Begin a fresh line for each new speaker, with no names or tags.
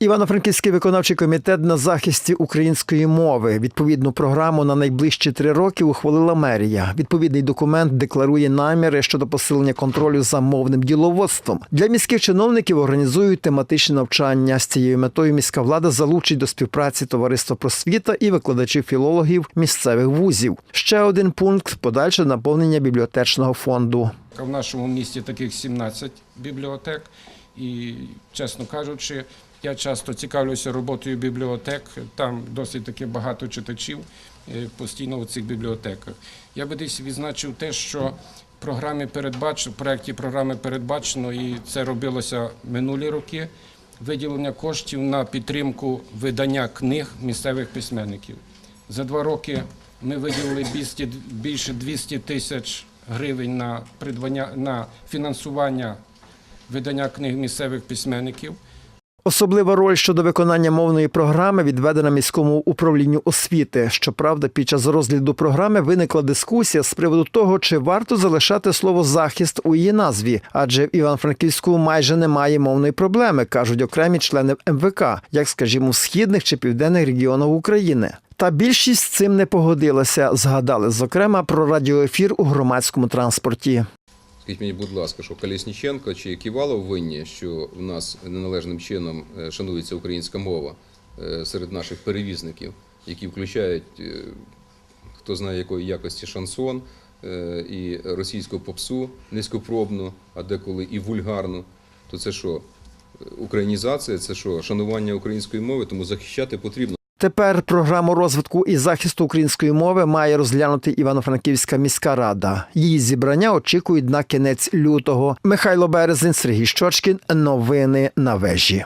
Івано-Франківський виконавчий комітет на захисті української мови. Відповідну програму на найближчі три роки ухвалила мерія. Відповідний документ декларує наміри щодо посилення контролю за мовним діловодством. Для міських чиновників організують тематичні навчання. З цією метою міська влада залучить до співпраці товариство просвіта і викладачів філологів місцевих вузів. Ще один пункт подальше наповнення бібліотечного фонду.
В нашому місті таких 17 бібліотек, і, чесно кажучи, я часто цікавлюся роботою бібліотек. Там досить таки багато читачів е, постійно у цих бібліотеках. Я би десь відзначив те, що програмі передбачено, в проєкті програми передбачено, і це робилося минулі роки. Виділення коштів на підтримку видання книг місцевих письменників. За два роки ми виділили 200, більше 200 тисяч гривень на придбання на фінансування видання книг місцевих письменників.
Особлива роль щодо виконання мовної програми відведена міському управлінню освіти. Щоправда, під час розгляду програми виникла дискусія з приводу того, чи варто залишати слово захист у її назві, адже в Івано-Франківську майже немає мовної проблеми, кажуть окремі члени МВК, як скажімо, в східних чи південних регіонах України. Та більшість з цим не погодилася. Згадали зокрема про радіоефір у громадському транспорті.
Скажіть мені, будь ласка, що Колісніченко чи Ківалов винні, що в нас неналежним чином е, шанується українська мова е, серед наших перевізників, які включають е, хто знає якої якості шансон і російську попсу низькопробну, а деколи і вульгарну. То це що? Українізація, це що? Шанування української мови, тому захищати потрібно.
Тепер програму розвитку і захисту української мови має розглянути Івано-Франківська міська рада. Її зібрання очікують на кінець лютого. Михайло Березин, Сергій Щочкін. Новини на вежі.